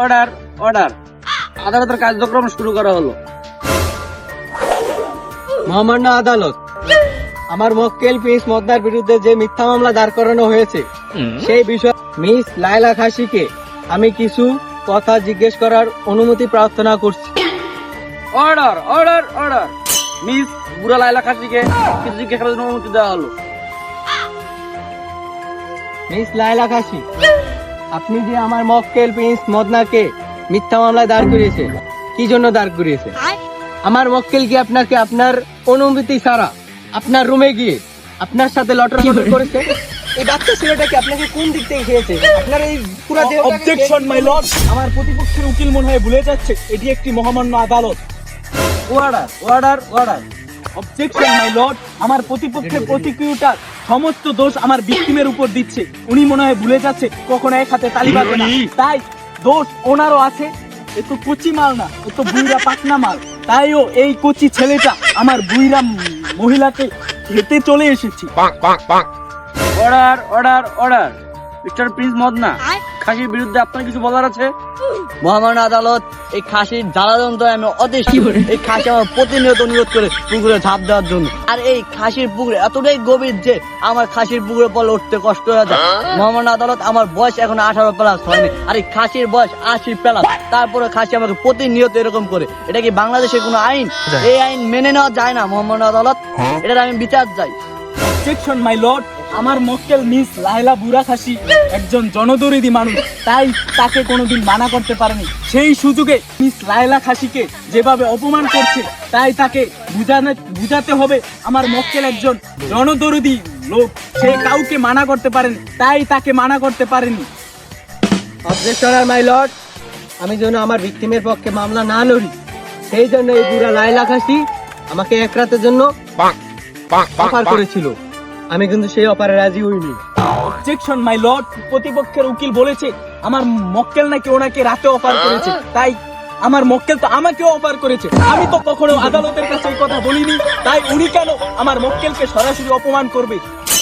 Order order আদালতের কার্যক্রম শুরু করা হলো। মহামান্য আদালত আমার মক্কেল পিস মদ্দার বিরুদ্ধে যে মিথ্যা মামলা দাঁড় করানো হয়েছে সেই বিষয়ে মিস লাইলা খাসিকে আমি কিছু কথা জিজ্ঞেস করার অনুমতি প্রার্থনা করছি। অর্ডার অর্ডার অর্ডার মিস বুড়া লাইলা খাসিকে কিছু জিজ্ঞেস করার অনুমতি দেওয়া হলো। মিস লাইলা খাসি আপনি যে আমার মক্কেল প্রিন্স মদনাকে মিথ্যা মামলায় দাঁড় করিয়েছে কি জন্য দাঁড় করিয়েছে? আমার মক্কেল কি আপনাকে আপনার অনুমতি ছাড়া আপনার রুমে গিয়ে আপনার সাথে লটর করেছে? এই বাচ্চা ছেলেটাকে আপনাকে কোন দিক থেকে খেয়েছে? আপনার এই পুরো অবজেকশন মাই লর্ড আমার প্রতিপক্ষের উকিল মনে হয় ভুলে যাচ্ছে এটি একটি মহামান্য আদালত। Order order order objection my lord আমার প্রতিপক্ষের প্রতিক্রিয়াটার সমস্ত দোষ আমার ভিকটিমের উপর দিচ্ছে। উনি মনে হয় ভুলে যাচ্ছে কখনো এক হাতে তালি বাজে না। তাই দোষ ওনারও আছে এ তো কচি মাল না এ তো বুইরা পাকনা মাল। তাইও এই কচি ছেলেটা আমার বুইরা মহিলাকে হেঁটে চলে এসেছি। Order order order mister prince Madna খাসির বিরুদ্ধে আপনার কিছু বলার আছে? মহামান্য আদালত এই খাসির জ্বালাযন্ত্র আমি অদেশ এই খাসি আমার প্রতিনিয়ত অনুরোধ করে পুকুরে ঝাঁপ দেওয়ার জন্য। আর এই খাসির পুকুরে এতটাই গভীর যে আমার খাসির পুকুরে পল উঠতে কষ্ট হয়ে যায়। মহামান্য আদালত আমার বয়স এখন আঠারো প্লাস হয়নি। আর এই খাসির বয়স আশি প্লাস। তারপরে খাসি আমাকে প্রতিনিয়ত এরকম করে। এটা কি বাংলাদেশের কোনো আইন? এই আইন মেনে নেওয়া যায় না মহামান্য আদালত। এটার আমি বিচার চাই। অবজেকশন মাই লর্ড আমার মক্কেল মিস লাইলা বুড়া খাসি একজন জনদরিদি মানুষ। তাই তাকে কোনোদিন মানা করতে পারেনি। সেই সুযোগে মিস লাইলা খাসিকে যেভাবে অপমান করছে তাই তাকে বুঝানো বুঝাতে হবে আমার মক্কেল একজন জনদরিদি লোক। সে কাউকে মানা করতে পারেনি তাই তাকে মানা করতে পারেনি। অবজেকশনার মাই লর্ড আমি যেন আমার ভিক্টিমের পক্ষে মামলা না লড়ি। সেই জন্য এই বুড়া লাইলা খাসি আমাকে এক রাতের জন্য অফার করেছিল। আমি কিন্তু সেই অপারে রাজি হইনি। অবজেকশন মাই লর্ড প্রতিপক্ষের উকিল বলেছে আমার মক্কেল নাকি ওনাকে রাতে অফার করেছে। তাই আমার মক্কেল তো আমাকেও অফার করেছে। আমি তো কখনো আদালতের কাছে এই কথা বলিনি। তাই উনি কেন আমার মক্কেলকে সরাসরি অপমান করবে?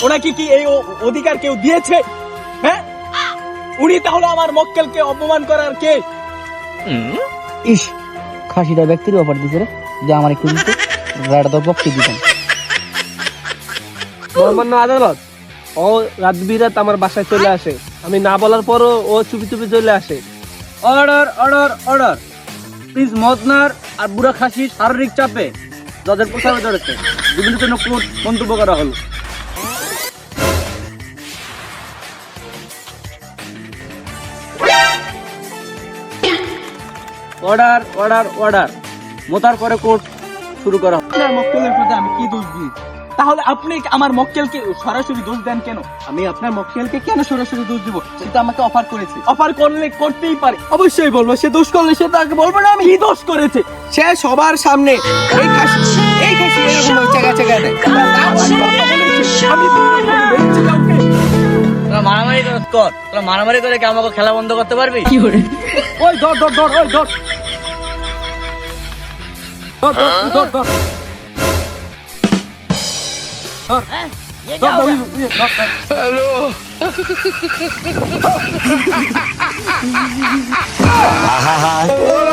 ওনাকে কি এই অধিকার কেউ দিয়েছে? হ্যাঁ? উনি তাহলে আমার মক্কেলকে অপমান করার কে? ইস খাসিটা ব্যক্তির অফার দিছে রে। যে আমার একটু রাডা তো পক্ষে দিতাম মহামান্য আদালত ও রাত বিরাত আমার বাসায় চলে আসে। আমি না বলার পরও ও চুপি চুপি চলে আসে। অর্ডার অর্ডার অর্ডার প্লিজ মদনার আর বুড়া খাসি শারীরিক চাপে যাদের প্রসাবে ধরেছে। বিভিন্ন জন্য কোর্ট মন্তব্য করা হলো? অর্ডার অর্ডার অর্ডার মোতার পরে কোর্ট শুরু করা মক্কেলের প্রতি আমি কি দোষ দিয়েছি? তাহলে আপনি আমার মক্কেলকে সরাসরি দোষ দেন কেন? আমি আপনার মক্কেলকে কেন সরাসরি দোষ দিব? সে তো আমাকে অফার করেছে। অফার করলে করতেই পারে। অবশ্যই বলব সে দোষ করলে সে তাকে বলব না আমি কি দোষ করেছে? সে সবার সামনে এই খাসি এই খাসি এরকম চেকা চেকা দেয়। আমি তোরা মারামারি কর কর তোরা মারামারি করে কি আমাকে খেলা বন্ধ করতে পারবি? ওই ধর ধর ধর ওই ধর ধর ধর ধর। Sir! Ha? Yan Sir! Hello! Ha ha ha!